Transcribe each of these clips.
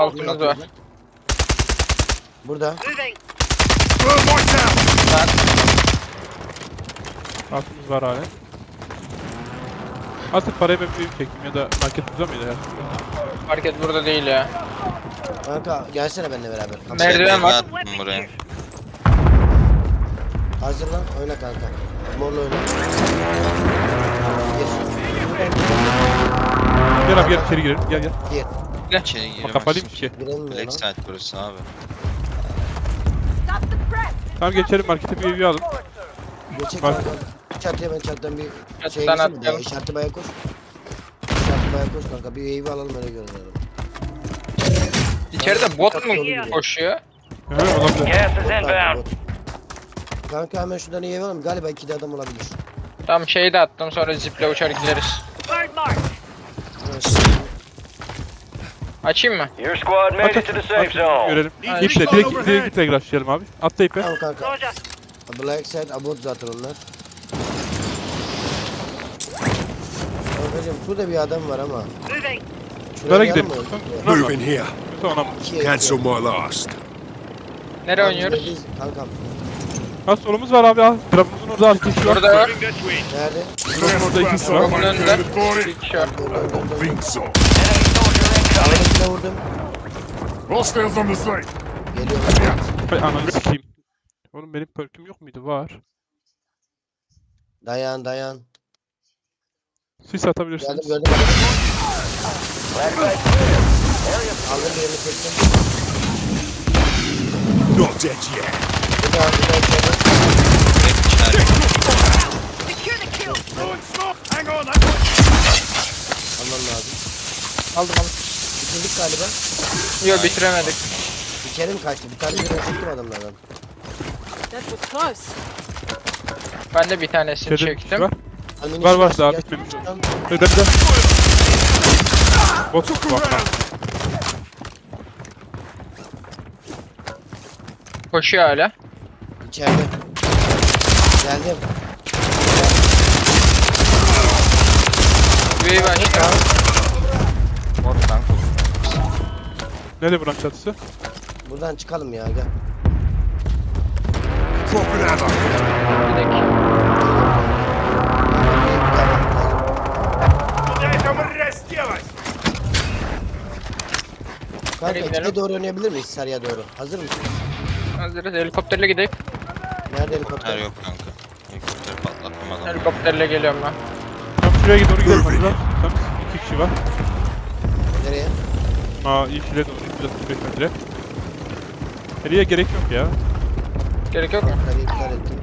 Altımız var. Burada. Altımız var hala. Asıl parayı ben bir çektim ya da market burada mıydı ya? Market burada değil ya. Kanka gelsene benimle beraber. Kapı- Merdiven var. Attım buraya. Hazır lan. Oyna kanka. Morla oyna. Gir. Gel abi gel içeri girelim gel gel. Gir. İçeri Bak giremezsin. kapalıymış ki. Giremiyor Black lan. site burası abi. Tamam geçelim markete bir üye alın. Geçecek Bak. kanka. Çatıya ben çatıdan bir şey Çatıdan geçeyim mi? atlayalım. İşaretli baya koş. İşaretli baya koş kanka. Bir evi alalım öyle görelim. İçeride bot mu koşuyor? Hı olabilir. Gas is inbound. Kanka hemen şuradan evi alalım. Galiba iki de adam olabilir. Tam şeyi de attım sonra ziple uçar gideriz. Açayım mı? Your squad made it to the safe zone. Görelim. Hadi. İple direkt direkt iple rushlayalım abi. Atla ipe. Tamam kanka. Black side abort zaten onlar. Kankacım şurada bir adam var ama. Moving! Şuraya gidelim. in here. Ona mı? Cancel my last. Nereye Tamam, oynuyoruz? biz- Kankam. Ha solumuz var abi. Trabzon'un orada arkadaşı var. Burada var. Nerede? Trabzon'un orada ikisi var. Robun önünde. Bir kişi var. Dur, dur, dur, dur. Think so. Enemy soldier incoming. Ötekine vurdum. Hostiles on the site. Geliyor. Hay ananı sikeyim. Oğlum benim perküm yok muydu? Var. Dayan dayan. Siz Geldim atabilirsiniz. gördüm. Aldım birini çektim. Not dead yet. Bir bir lazım. Aldım aldım. Bitirdik galiba. Yok bitiremedik. İçeri mi kaçtı? Bir tane birini çektim adamlardan. That was close. Ben de bir tanesini bir kişi çektim. var. Almini Var, var, daha bitmemiş. Öde bir de. Bot bak lan. Koşuyor hala. İçeride. Geldim. Üyeyi başta. Bottan Nerede buranın çatısı? Buradan çıkalım ya gel. Gidelim. Kanka Nereye içeri gidelim? doğru oynayabilir miyiz Sarıya doğru? Hazır mısınız? Hazırız. Helikopterle gidelim. Nerede helikopter? Her yok kanka. Helikopteri patlattım adamı. Helikopterle geliyorum ben. Tam şuraya doğru gidelim hadi lan. Tam iki kişi var. Nereye? Aa yeşile doğru 135 metre. Nereye gerek yok ya. Gerek yok mu? Kaleyi iptal ettim.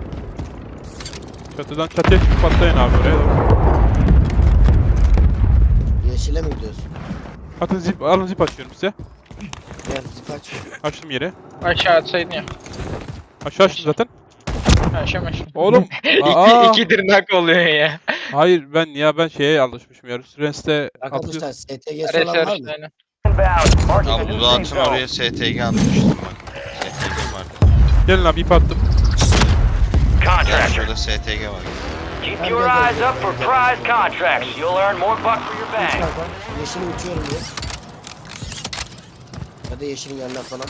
Çatıdan çatıya çıkıp atlayın abi oraya doğru. Yeşile mi gidiyorsun? Atın zip, alın zip açıyorum size. Gel zip aç. Açtım yere. Aşağı atsaydın ya. Aşağı açtım zaten. Aşağı aşağı. Oğlum. aa, İki, iki tırnak oluyor ya. hayır ben ya ben şeye alışmışım ya. Rens'te Arkadaşlar atıyor. STG'si olan var Research mı? the Abi new Dudu safe atın zone. oraya STG atmıştım bak. STG vardı. Gelin abi ip attım. Ya Contractor. şurada STG var. Keep your eyes up for prize contracts. You'll earn more bucks for your bang. Yeşili uçuyorum diye. Ya da yeşilin yanına falan.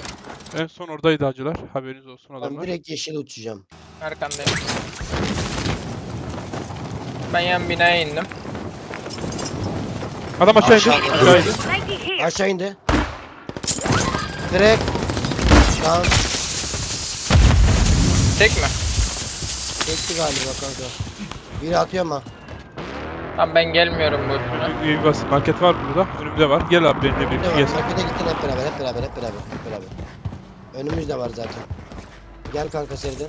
En son oradaydı hacılar. Haberiniz olsun Ben adamlar. direkt yeşile uçacağım. Arkandayım. Ben yan binaya indim. Adam aşağı indi. Aşağı- Aşağı indi. 90 here! Aşağı indi. Direkt. Tamam. Tek mi? Çekti galiba kanka. Biri atıyor ama. Tamam ben gelmiyorum bu üstüne. Bir, bir bas market var burada. Önümde var. Gel abi benimle birlikte var? gelsin. Markete gittin hep beraber, hep beraber, hep beraber, hep beraber. Önümüzde var zaten. Gel kanka seriden.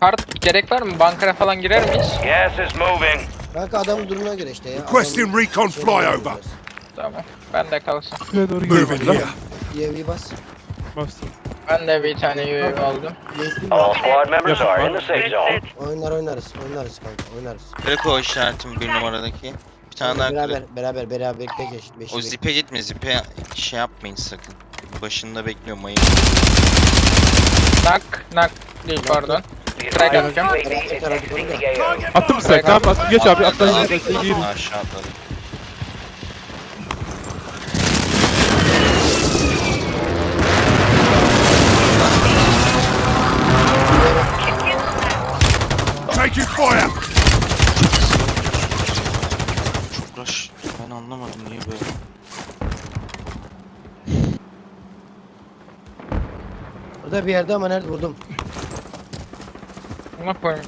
Kart gerek var mı? Bankara falan girer miyiz? Gas is moving. Kanka adamın durumuna göre işte ya. Requesting recon flyover. Tamam. Ben de kalsın. Şuraya doğru in hacılar. here. UAV bas. Bastım. Ben de bir tane UAV aldım. Yeşil All var. squad members are in the safe zone. Oynar oynarız, oynarız kanka, oynarız. Kırık o işaretim bir numaradaki. Bir tane daha beraber, kırık. beraber, beraber, bekle geç. Beşi O bekle. zipe gitme zipe şey yapmayın sakın. Başında bekliyorum ayı. Nak. Nak değil pardon. Strike atacağım. Attım mı sen? Tamam at. Geç abi atla. Atla. Gir. Aşağı atladım. Taking fire! Burada bir yerde ama nerede vurdum. Ne koyayım?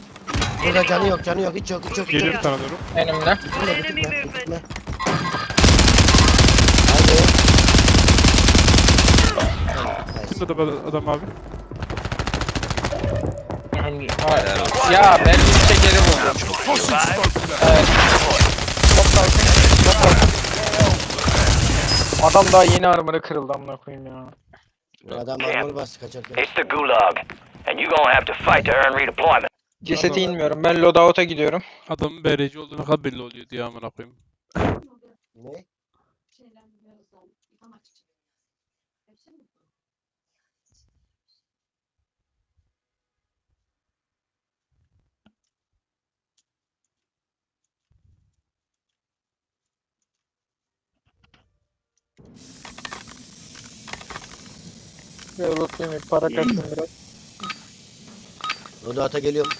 Burada canı yok canı yok hiç yok hiç yok. Geliyor bir tane doğru. Önümde. Bitirme bitirme bitirme. Kimde de adam abi? Hayır. Ya ben bir geri vurdum. Hostage spoken there. Evet. Çok kalsın. Çok kalsın. Adam daha yeni armorı kırıldı amına koyayım ya. Adam armor bastı kaçarken. It's the gulag, and you're gonna have to fight to earn redeployment. Cesedi inmiyorum. Ben loadout'a gidiyorum. Adamın BRC olduğu ne kadar belli oluyor diye amına koyayım. Ne? Böyle bakayım bir para kaçsın biraz. O da ata geliyorum.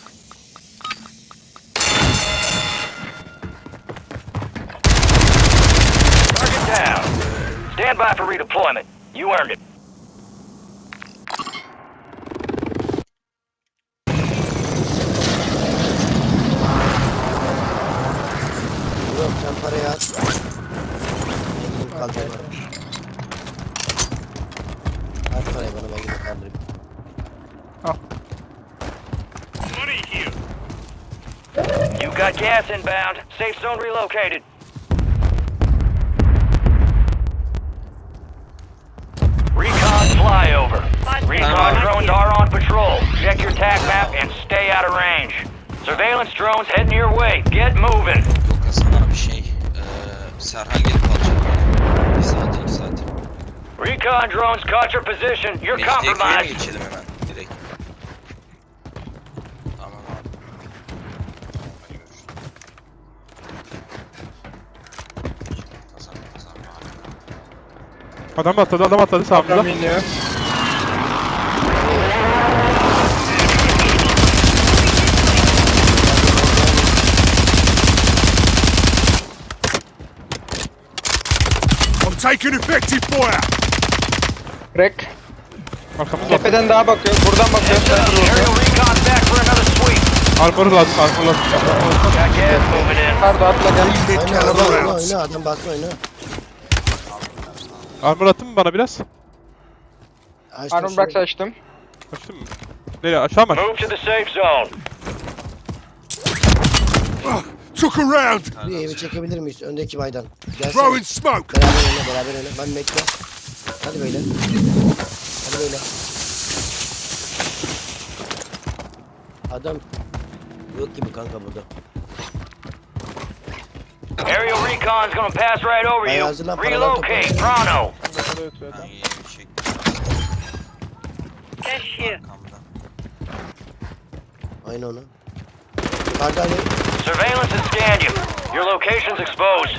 Target down. Stand by for redeployment. You earned it. Yok sen parayı at. Ben gidip kaldırayım bana. At parayı bana ben gidip kaldırayım. Money here. You've got gas inbound. Safe zone relocated. Recon flyover. Recon drones are on patrol. Check your tag map and stay out of range. Surveillance drones heading your way. Get moving. Yok aslında bir şey. Eee Serhan gelip alacak Recon drones caught your position. You're Mecliye köye mi compromised. geçelim hemen direkt? Tamam abi. Kazan kazan. Adam atladı adam atladı sağımızda. Adam iniyor. I'm taking effective fire! Var. Tepeden daha bakıyor. Buradan bakıyor. Armor lazım armor lazım. Pardon atla gel. Oyna oyna oyna adam oyna. Armor attın mı bana biraz? Açtım Armor box açtım. Açtın mı? Nereye aşağı mı? Move to the safe zone. Took a round! Bir evi çekebilir miyiz? Öndeki baydan. Gelsene. Throwing smoke! Beraber oyna beraber oyna. Ben bekle. Hadi böyle. Hadi böyle. Adam yok gibi kanka burada. Aerial recon's gonna pass right over Hey, you. hazırlan, paralar Relocate, topla. pronto. Ben yeni bir şey Cash here. arkamda. Aynı onu. Yukarıda Ali. Surveillance has scanned you. Your location's exposed.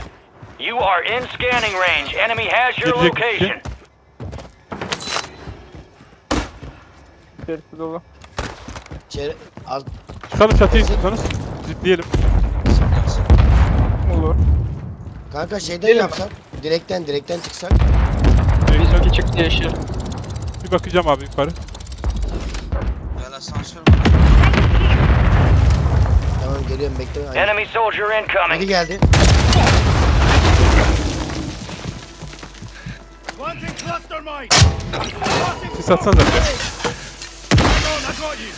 You are in scanning range. Enemy has your Gelecek bir şey. location. İçerisi dolu. İçeri. Al. Çıkalım çatıya çıkalım. Zipleyelim. Olur. Kanka şeyden Gelin. yapsak. Direkten direkten çıksak. Bizimki çıktı yeşil. Bir bakacağım abi yukarı. Gel asansör var. Tamam geliyorum bekle. Aynen. Enemy soldier Biri incoming. geldi. Siz atsanıza bir de. Come on, I got you!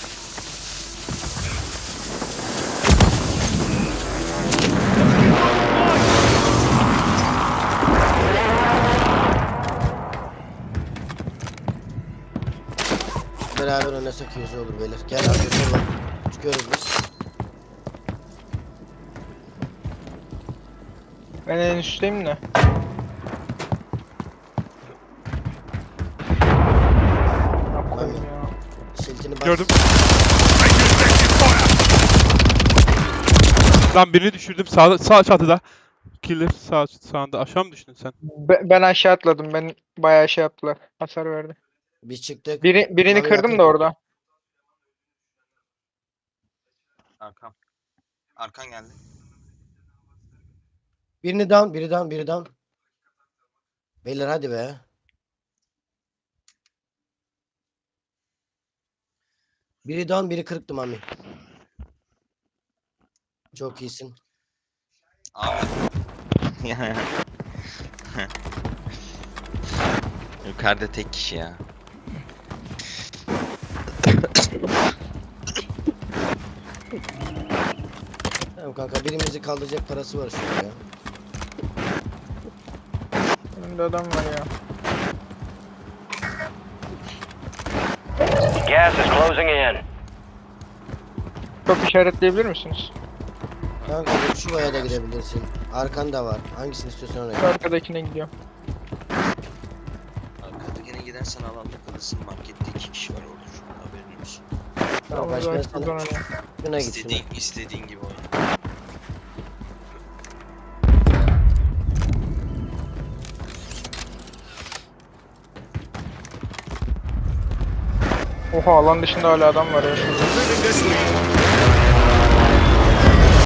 Beraber oynasak iyi olur beyler. Gel abi yolla. Çıkıyoruz biz. Ben en üstteyim de. Gördüm. Lan birini düşürdüm sağda, sağ çatıda. Killer sağ sağında aşağı mı düştün sen? Ben, ben aşağı atladım. Ben bayağı şey yaptılar. Hasar verdi. Biz çıktık. Biri, birini kırdım da orada. Arkam. Arkan geldi. Birini down, biri down, biri down. Beyler hadi be. Biri down, biri kırıktı Mami. Çok iyisin. Abi. Yukarıda tek kişi ya. Tamam kanka birimizi kaldıracak parası var şurada ya. Önümde adam var ya. Gas is closing in. Top işaretleyebilir misiniz? Kanka şuraya da gidebilirsin. Arkan da var. Hangisini istiyorsan oraya. Şu arkadakine gidiyorum. Arkadakine gidersen alanda kalırsın. Markette iki kişi var an haberin olsun. Tamam, ben sana şuna git istediğin gibi oyna. Oha alan dışında hala adam var ya. Lead.